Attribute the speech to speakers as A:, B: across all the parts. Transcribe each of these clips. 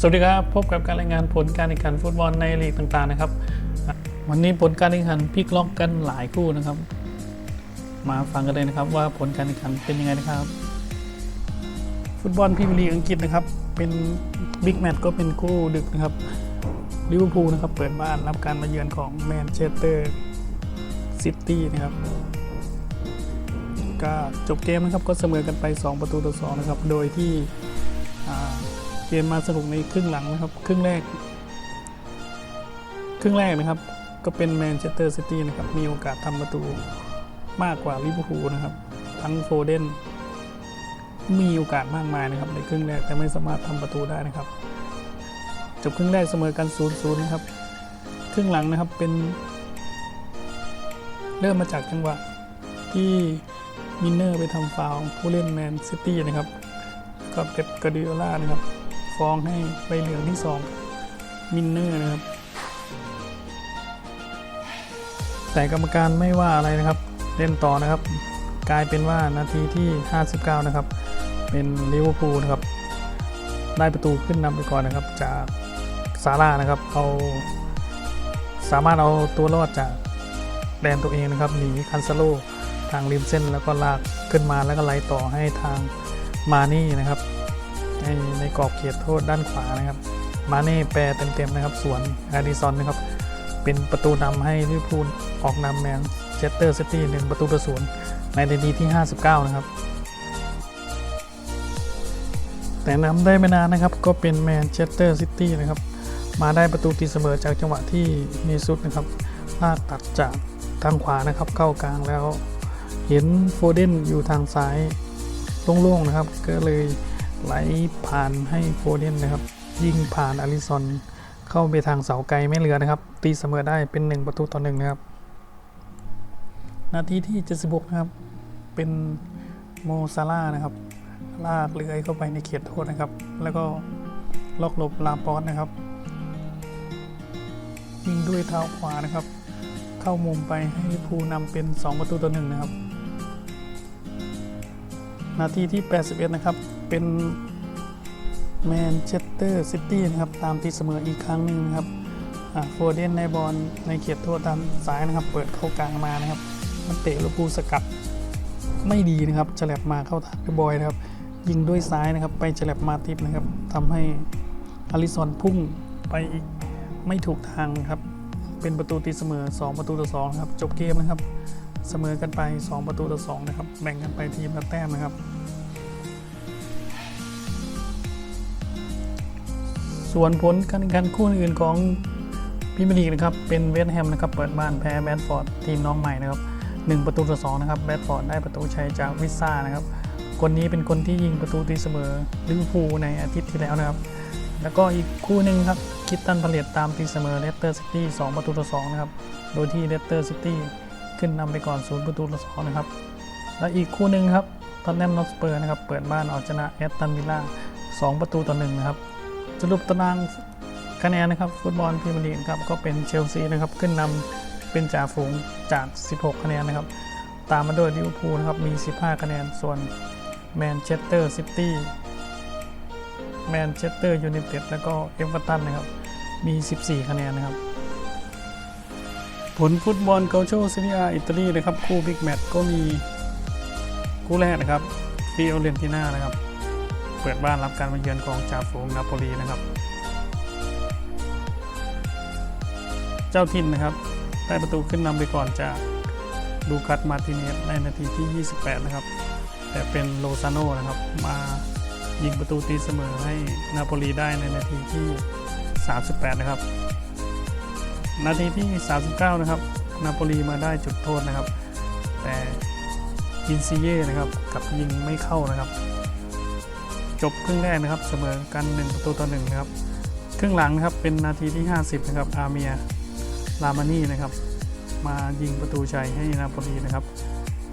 A: สวัสดีครับ พบกับการรายงานผลการแข่งขันฟุตบอลในลีกต่างๆนะครับ วันนี้ผลการแข่งขันพลิกล็อกกันหลายคู่นะครับ มาฟังกันเลยนะครับว่าผลการแข่งขันเป็นยังไงนะครับ ฟุตบอลพรีเมียร์ลีกอังกฤษนะครับ เป็นบิ๊กแมตช์ก็เป็นคู่ดึกนะครับลิเวอร์พูลนะครับเปิดบ้านรับการมาเยือนของแมนเชสเตอร์ซิตี้นะครับก็จบเกมนะครับก็เสมอกันไป 2 ประตูต่อ2นะครับโดยที่ เกมมาสนุกในครึ่งหลังนะครับ ครึ่งแรก ครึ่งแรกนะครับ ก็เป็นแมนเชสเตอร์ซิตี้นะครับ มีโอกาสทำประตูมากกว่าลิเวอร์พูลนะครับ ทั้งโฟเดนมีโอกาสมากมายนะครับ ในครึ่งแรกแต่ไม่สามารถทำประตูได้นะครับจบครึ่งแรกเสมอกัน0-0นะครับ ครึ่งหลังนะครับเป็น เริ่มมาจากจังหวะที่มินเนอร์ไปทำฟาวล์ผู้เล่นแมนซิตี้นะครับแล้วก็เป๊ปกาดิโอล่านะครับ ฟ้องให้ใบเหลืองที่2มินเนอร์นะครับ แต่กรรมการไม่ว่าอะไรนะครับ เล่นต่อนะครับ กลายเป็นว่านาทีที่ 59 นะครับ เป็นลิเวอร์พูลนะครับ ได้ประตูขึ้นนำไปก่อนนะครับ จากซาร่านะครับเอาสามารถเอาตัวรอดจากแดนตัวเองนะครับหนีคันซาโลทางริมเส้นแล้วก็ลากขึ้นมาแล้วก็ไล่ต่อให้ทางมานี่นะครับ ในในกรอบเขตโทษด้านขวานะครับ มาเน่แปรเต็มๆนะครับ สวนอาดิซอนนะครับ เป็นประตูนำให้ลิเวอร์พูลออกนำแมนเชสเตอร์ซิตี้หนึ่งประตูต่อศูนย์ในนาทีที่ 59 นะครับ แต่นำได้ไม่นานนะครับ ก็เป็นแมนเชสเตอร์ซิตี้นะครับ มาได้ประตูตีเสมอจากจังหวะที่เมซุสนะครับพลาดตัดจากทางขวานะครับเข้ากลางแล้ว เห็นโฟเดนอยู่ทางซ้ายโล่งๆนะครับ ก็เลย ไหลผ่านให้โฟเดนนะครับ ยิงผ่านอาริซอนเข้าไปทางเสาไกลไม่เหลือนะครับ ตีเสมอได้เป็น 1 ประตูต่อหนึ่งนะครับ นาทีที่ 76 นะครับ เป็นโมซาร่านะครับ ลากเลื้อยเข้าไปในเขตโทษนะครับ แล้วก็ล็อกหลบลาปอสนะครับยิงด้วยเท้าขวานะครับ เข้ามุมไปให้ลิเวอร์พูนำเป็น 2 ประตูต่อหนึ่งนะครับ นาทีที่ 81 นะครับ เป็นแมนเชสเตอร์ซิตี้นะครับ ตามตีเสมออีกครั้งหนึ่งนะครับโฟเดนในบอลในเขตโทษด้านซ้ายนะครับ เปิดเข้ากลางมานะครับ มันเตะลิเวอร์พูสกัดไม่ดีนะครับฉลับมาเข้าทางบอยนะครับ ยิงด้วยซ้ายนะครับ ไปฉลับมาติปนะครับทำให้อาริซอนพุ่งไปอีกไม่ถูกทางครับ เป็นประตูตีเสมอ 2 ประตูต่อ2ครับ จบเกมนะครับ เสมอกันไป 2 ประตูต่อ2นะครับ แบ่งกันไปทีมละแต้มนะครับ ส่วนผลการแข่งขันคู่อื่นของพรีเมียร์ลีกนะครับเป็นเวสต์แฮมนะครับเปิดบ้านแพ้แบดฟอร์ดทีมน้องใหม่นะครับ1ประตูต่อ2นะครับแบดฟอร์ดได้ประตูชัยจากวิซ่านะครับคนนี้เป็นคนที่ยิงประตูตีเสมอลิเวอร์พูลในอาทิตย์ที่แล้วนะครับ แล้วก็อีกคู่หนึ่งครับคิดตันพาเลตตามตีเสมอเลสเตอร์ซิตี้2ประตูต่อ2นะครับโดยที่เลสเตอร์ซิตี้ขึ้นนำไปก่อน0ประตูต่อ2นะครับและอีกคู่หนึ่งครับทอนแนมนอสเปอร์นะครับเปิดบ้านเอาชนะแอตตันวิลล่า2ประตูต่อ1นะครับ สรุปตารางคะแนนนะครับฟุตบอลพรีเมียร์ลีกครับก็เป็นเชลซีนะครับขึ้นนำเป็นจ่าฝูงจาก 16 คะแนนนะครับ ตามมาด้วยลิเวอร์พูลนะครับมี 15 คะแนนส่วนแมนเชสเตอร์ซิตี้แมนเชสเตอร์ยูไนเต็ดแล้วก็เอเวอร์ตันนะครับมี 14 คะแนนนะครับ ผลฟุตบอลเกาโชซีเรียอิตาลีนะครับคู่บิ๊กแมตช์ก็มีคู่แรกนะครับฟิโอเรนติน่านะครับ เปิดบ้านรับการมาเยือนของจ่าฝูงนาโปลีนะครับ เจ้าถิ่นนะครับ ได้ประตูขึ้นนำไปก่อนจากดูคัตมาติเนสในนาทีที่ 28 นะครับ แต่เป็นโลซาโนนะครับ มายิงประตูตีเสมอให้นาโปลีได้ในนาทีที่ 38 นะครับ นาทีที่ 39 นะครับ นาโปลีมาได้จุดโทษนะครับ แต่อินซิเย่นะครับกับยิงไม่เข้านะครับ จบครึ่งแรกนะครับเสมอกัน 1 ประตูต่อ1นะครับครึ่งหลังนะครับเป็นนาทีที่ 50 นะครับอาเมียลามานี่นะครับ มายิงประตูชัยให้นาโปลีนะครับ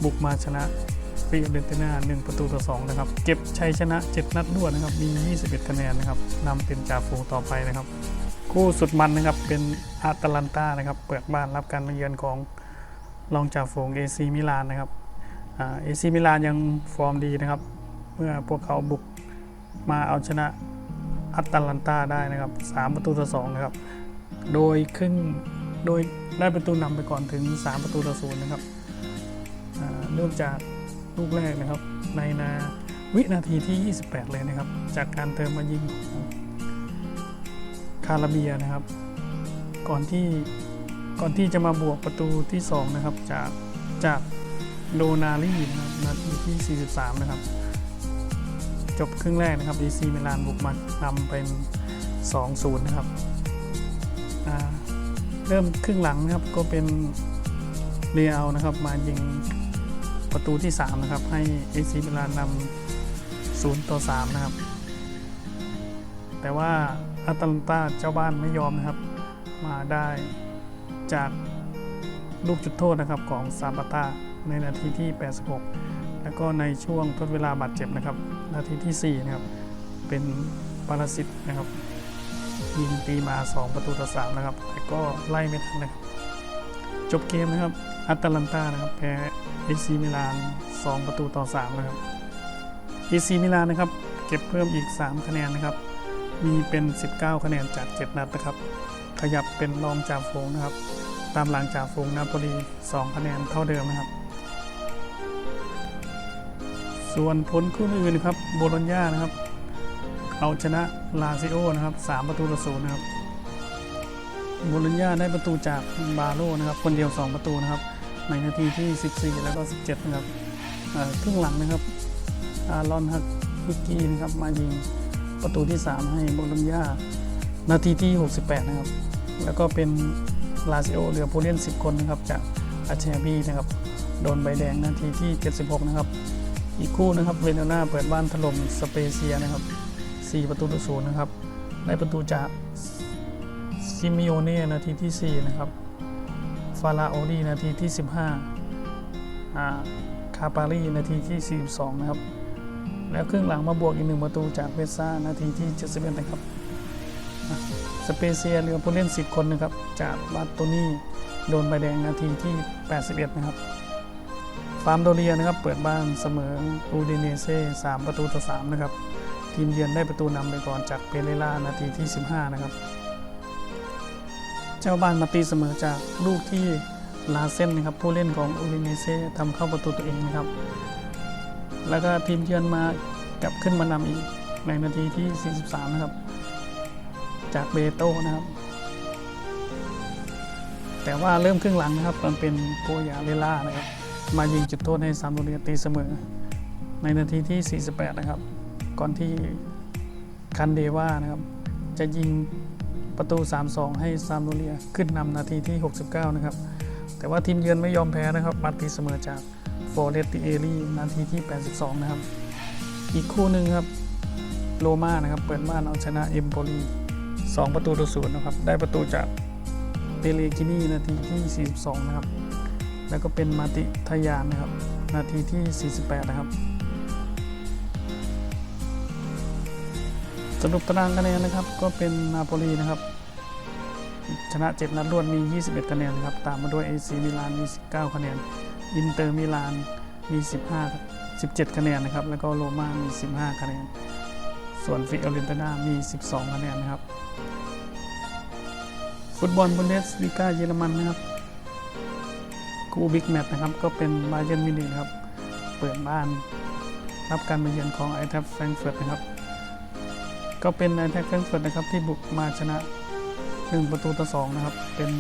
A: บุกมาชนะฟิโอเรนติน่า1ประตูต่อ2นะครับ เก็บชัยชนะ 7 นัดรวดนะครับ มี 21 คะแนนนะครับนำเป็นจ่าฝูงต่อไปนะครับ คู่สุดมันนะครับเป็นอาตาลันตานะครับ เปิดบ้านรับการมาเยือนของรองจ่าฝูงเอซีมิลานนะครับเอซีมิลานยังฟอร์มดีนะครับ เมื่อพวกเขาบุก มาเอาชนะอัตแลนตาได้นะครับ 3 ประตูต่อ2นะครับ โดยครึ่งโดยได้ประตูนำไปก่อนถึง 3 ประตูต่อศูนย์นะครับเริ่มจากลูกแรกนะครับ ในนาวินาทีที่ 28 เลยนะครับ จากการเติมมายิงของคาราเบียนะครับ ก่อนที่ก่อนที่จะมาบวกประตูที่ 2 นะครับ จากจากโดนารีนะครับนาทีที่ 43 นะครับ จบครึ่งแรกนะครับ AC มิลานบุกมานำเป็น 2-0 นะครับเริ่มครึ่งหลังนะครับก็เป็นเรียลนะครับ มายิงประตูที่ 3 นะครับ ให้ AC มิลานนำ0ต่อ3นะครับ แต่ว่าอาตาลันตาเจ้าบ้านไม่ยอมนะครับ มาได้จากลูกจุดโทษนะครับของซาบาตาในนาทีที่ 86 แล้วก็ในช่วงทดเวลาบาดเจ็บนะครับ นาทีที่ 4 นะครับ เป็นปารสิตนะครับ ยิงตีมา 2 ประตูต่อ3นะครับ แต่ก็ไล่ไม่ทันนะครับ จบเกมนะครับอัตแลนตานะครับแพ้เอซีมิลาน 2 ประตูต่อ 3 นะครับเอซีมิลานนะครับ เก็บเพิ่มอีก 3 คะแนนนะครับ มีเป็น 19 คะแนนจาก 7 นัดนะครับ ขยับเป็นรองจ่าฝูงนะครับ ตามหลังจ่าฝูงนาโปลี2คะแนนเท่าเดิมนะครับ ส่วนผลคู่อื่นครับโบโลญญานะครับ เอาชนะลาซิโอนะครับ 3 ประตูต่อศูนย์นะครับโบโลญญาได้ประตูจากบาโลนะครับ คนเดียว 2 ประตูนะครับ ในนาทีที่ 14 แล้วก็ 17 นะครับครึ่งหลังนะครับอารอนฮักฮิกกี้นะครับมายิงประตูที่ 3 ให้โบโลญญานาทีที่ 68 นะครับ แล้วก็เป็นลาซิโอเหลือผู้เล่น 10 คนนะครับจากอาเชบีนะครับ โดนใบแดงนาทีที่ 76 นะครับ อีกคู่นะครับเวเนนาเปิดบ้านถล่มสเปเซียนะครับ 4 ประตูต่อศูนย์นะครับ ได้ประตูจากซิมิโอเน่นาทีที่ 4 นะครับ ฟาราโอดีนาทีที่ 15อ่าคาปารีนาทีที่ 42 นะครับ แล้วครึ่งหลังมาบวกอีกหนึ่งประตูจากเวซ่านาทีที่ 71 นะครับ สเปเซียเหลือผู้เล่น 10 คนนะครับ จากบาโตนี่โดนใบแดงนาทีที่ 81 นะครับ ฟาร์มโดเรียนะครับเปิดบ้านเสมออูดิเนเซ่3ประตูต่อ3นะครับทีมเยือนได้ประตูนำไปก่อนจากเปเรล่านาทีที่ 15 นะครับ เจ้าบ้านมาตีเสมอจากลูกที่ลาเส้นนะครับผู้เล่นของอูดิเนเซ่ทำเข้าประตูตัวเองนะครับ แล้วก็ทีมเยือนมากลับขึ้นมานำอีกในนาทีที่ 43 นะครับ จากเบโต้นะครับ แต่ว่าเริ่มครึ่งหลังนะครับมันเป็นโกยาเลล่านะครับ มายิงจุดโทษให้ซามโดเรียตีเสมอ ในนาทีที่ 48 นะครับ ก่อนที่คันเดว่านะครับ จะยิงประตู 3-2 ให้ซามโดเรียขึ้นนำนาทีที่ 69 นะครับ แต่ว่าทีมเยือนไม่ยอมแพ้นะครับมาตีเสมอจากฟอร์เรติเอรีนาทีที่ 82 นะครับ อีกคู่หนึ่งครับโรม่านะครับ เปิดบ้านเอาชนะเอมโปลี2 ประตูต่อศูนย์นะครับ ได้ประตูจากเปเลกินีนาทีที่ 42 นะครับ แล้วก็เป็นมาติทยานนะครับ นาทีที่ 48 นะครับ สรุปตารางคะแนนนะครับ ก็เป็นนาโปลีนะครับ ชนะ 7 นัดรวดมี 21 คะแนนนะครับ ตามมาด้วย AC มิลานมี 19 คะแนน อินเตอร์มิลานมี 15 17 คะแนนนะครับ แล้วก็โรม่ามี 15 คะแนน ส่วนฟิออเรนติน่ามี 12 คะแนนนะครับ ฟุตบอลบุนเดสลีกาเยอรมันนะครับ คู่บิ๊กแมตช์นะครับ ก็เป็นบาเยนมินิครับ เปิดบ้าน รับการมาเยือนของไอแทฟแฟรงเฟิร์ตนะครับ ก็เป็นไอแทฟแฟรงเฟิร์ตนะครับที่บุกมาชนะ 1 ประตูต่อ 2 นะครับ เป็น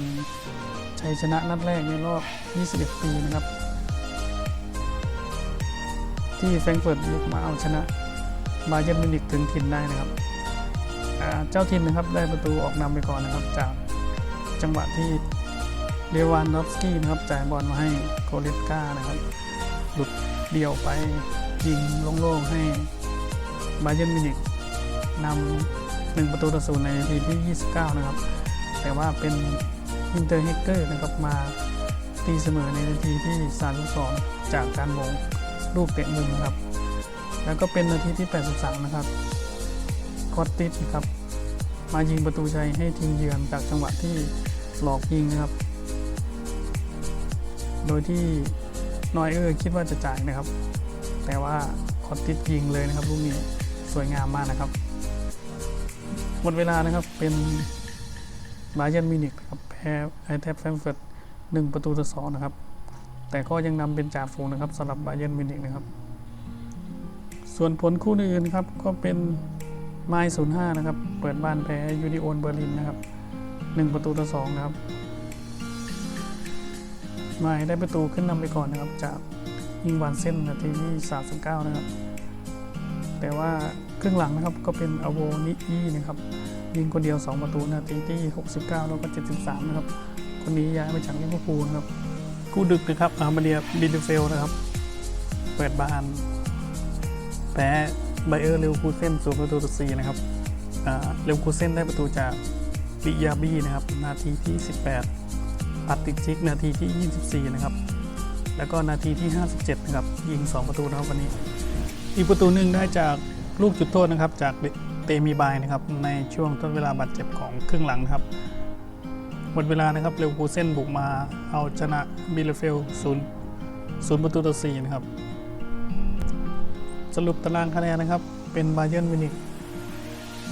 A: ชัยชนะนัดแรกในรอบ 21 ปีนะครับ ที่แฟรงเฟิร์ตบุกมาเอาชนะบาเยนมินิกถึงถิ่นได้นะครับ เจ้าถิ่นนะครับได้ประตูออกนำไปก่อนนะครับจากจังหวะที่ เลวานดอฟสกี้นะครับจ่ายบอลมาให้โคเลสกานะครับ หลุดเดี่ยวไปยิงโล่งๆให้บาเยนมินิกนำหนึ่งประตูต่อศูนย์ในนาทีที่ 29 นะครับ แต่ว่าเป็นอินเตอร์เฮกเกอร์นะครับมาตีเสมอในนาทีที่ 32 จากการมงลูกเตะมุมนะครับ แล้วก็เป็นนาทีที่ 83 นะครับคอตติสครับ มายิงประตูชัยให้ทีมเยือนจากจังหวะที่หลอกยิงนะครับ โดยที่นอยเออร์คิดว่าจะจ่ายนะครับ แต่ว่าคอตติสยิงเลยนะครับลูกนี้สวยงามมากนะครับ หมดเวลานะครับเป็นบาเยร์นมินิกนะครับแพ้ไอแทบแฟรงเฟิร์ตหนึ่งประตูต่อสองนะครับ แต่ก็ยังนำเป็นจ่าฝูงนะครับสำหรับบาเยร์นมินิกนะครับ ส่วนผลคู่อื่นครับก็เป็นไมล์ศูนย์ห้านะครับ เปิดบ้านแพ้ยูนิโอนเบอร์ลินนะครับหนึ่งประตูต่อสองนะครับ มล์ได้ประตูขึ้นนำไปก่อนนะครับ จากยิงวานเส้นนาทีที่ 39 นะครับ แต่ว่าครึ่งหลังนะครับก็เป็นอโวนิยี่นะครับยิงคนเดียว 2 ประตูนาทีที่ 69 แล้วก็ 73 นะครับ คนนี้ย้ายมาจากลิเวอร์พูลนะครับกู้ดึกนะครับอามาเดียบินเฟลนะครับ เปิดบ้านแพ้ไบเออร์เลวคูเซนศูประตูต่อสี่นะครับอ่าเลวคูเซนได้ประตูจากปิยาบี้นะครับ นาทีที่ 18 ปัตติดชิกนาทีที่ 24 นะครับ แล้วก็นาทีที่ 57 นะครับ ยิง 2 ประตูนะครับวันนี้ อีกประตูหนึ่งได้จากลูกจุดโทษนะครับ จากเตมีบายนะครับ ในช่วงต้นเวลาบาดเจ็บของครึ่งหลังนะครับหมดเวลานะครับเรวคูเซนบุกมาเอาชนะบิลเฟลศูนย์ศูนย์ประตูต่อสี่นะครับ สรุปตารางคะแนนนะครับ เป็นบาเยิร์นมิวนิก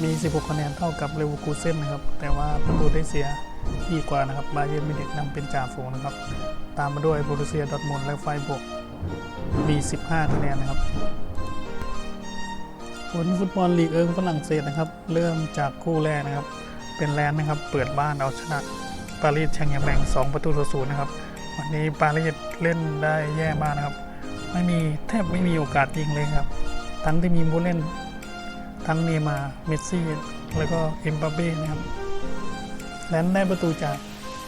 A: มี 16 คะแนนเท่ากับเลวคูเซนนะครับ แต่ว่าประตูได้เสีย ดีกว่านะครับบาเยิร์นมิวนิกนำเป็นจ่าฝูงนะครับ ตามมาด้วยโบรุเซียดอร์ทมุนและไฟบกมี15คะแนนนะครับผลฟุตบอลลีกเอิงฝรั่งเศสนะครับ เริ่มจากคู่แรกนะครับ เป็นแลนด์นะครับ เปิดบ้านเอาชนะปารีสแชงแยงแบง2ประตูต่อศูนย์นะครับ วันนี้ปารีสเล่นได้แย่มากนะครับ ไม่มีแทบไม่มีโอกาสยิงเลยครับ ทั้งที่มีผู้เล่น ทั้งเนมาเมสซี่ แล้วก็เอ็มบัปเบ้นะครับ แลนด์ได้ประตูจาก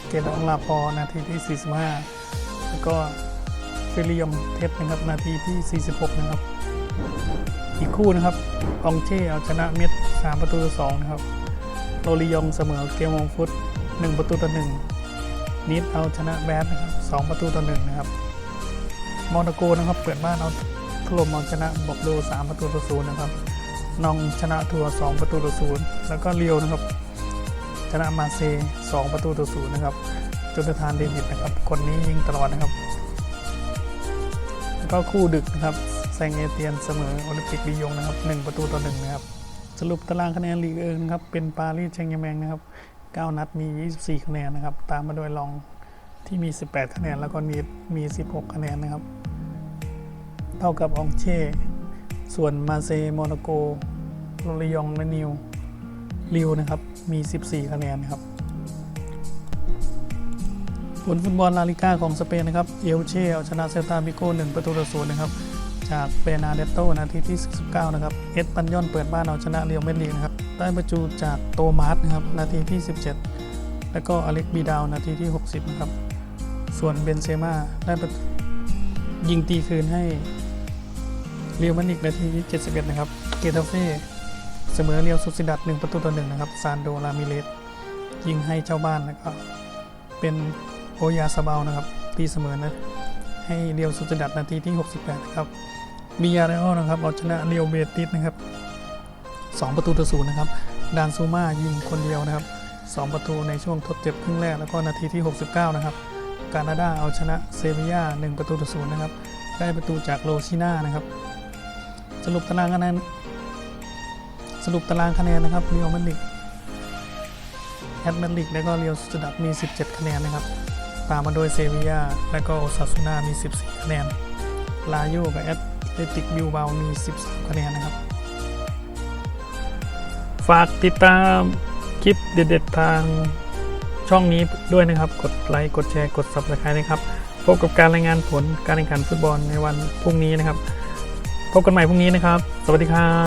A: เกตองลาพอนาทีที่ 45 แล้วก็เฟลิยมเทสนะครับนาทีที่ 46 นะครับ อีกคู่นะครับอองเช่เอาชนะเม็ด 3 ประตูต่อ2นะครับโรลิยองเสมอเกมวงฟุต 1 ประตูต่อ1นิดเอาชนะแบดนะครับ 2 ประตูต่อ1นะครับมอนาโกนะครับเปิดบ้านเอาถล่มเอาชนะบอกโด3ประตูต่อ0นะครับนองชนะทัวร์2ประตูต่อ0แล้วก็เรียวนะครับ นะมาเซ 2 ประตูต่อ0นย์นะครับจนทานเดวิดนะครับ คนนี้ยิงตลอดนะครับ แล้วก็คู่ดึกนะครับแซงเอเตียนเสมอโอลิมปิกลียงนะครับ 1 ประตูต่อ1นะครับ สรุปตารางคะแนนลีกเอิงนะครับ เป็นปารีสแชงเยแมงนะครับ 9 นัดมี 24 คะแนนนะครับ ตามมาโดยลองที่มี 18 คะแนน แล้วก็นีดมี 16 คะแนนนะครับ เท่ากับองเช่ ส่วนมาเซโมนาโกโรลิยองและนิวลิวนะครับ มี 14 คะแนนครับ ผลฟุตบอลลาลิก้าของสเปนนะครับ เอลเช่เอาชนะเซลตาบิโก้1ประตูต่อศูนย์นะครับ จากเบนาเดตโตนาทีที่ 19 นะครับ เอสปันยอนเปิดบ้านเอาชนะเรียวเมดริดนะครับ ได้ประตูจากโตมาสนะครับ นาทีที่ 17 แล้วก็อเล็กบีดาว นาทีที่ 60 นะครับ ส่วนเบนเซม่าได้ประตูยิงตีคืนให้เรียวมาดริดนาทีที่ 71 นะครับ เกตาเฟ่ เสมอเรียวสุสิดัต1ประตูต่อ1นะครับซานโดรามิเลสยิงให้เจ้าบ้านแล้วก็เป็นโอยาซาเบานะครับตีเสมอนะให้เรียวสุดดัดนาทีที่ 68 นะครับบียาเรอลนะครับเอาชนะเรียวเบติสนะครับ 2 ประตูต่อศูนย์นะครับดานซูมายิงคนเดียวนะครับ 2 ประตูในช่วงทดเจ็บครึ่งแรกแล้วก็นาทีที่ 69 นะครับกานาดาเอาชนะเซบียา1ประตูต่อศูนย์นะครับได้ประตูจากโลชิน่านะครับ สรุปตารางคะแนน สรุปตารางคะแนนนะครับเรียวมาดริดแอตมาดริดแล้วก็เรียวสุดดัดมี 17 คะแนนนะครับ ตามมาโดยเซบียาและก็โอซาซูนามี 14 คะแนน ลาโยกับแอตเลติกบิวเบามี 13 คะแนนนะครับ ฝากติดตามคลิปเด็ดๆทางช่องนี้ด้วยนะครับ กดไลค์ กดแชร์ กด Subscribe นะครับ พบกับการรายงานผลการแข่งขันฟุตบอลในวันพรุ่งนี้นะครับ พบกันใหม่พรุ่งนี้นะครับ สวัสดีครับ